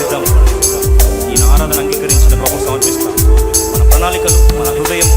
సిద్ధం. ఈ ఆరాధన అంగీకరించిన ప్రభుత్వం సమర్పిస్తాం మన ప్రణాళికలు మన హృదయం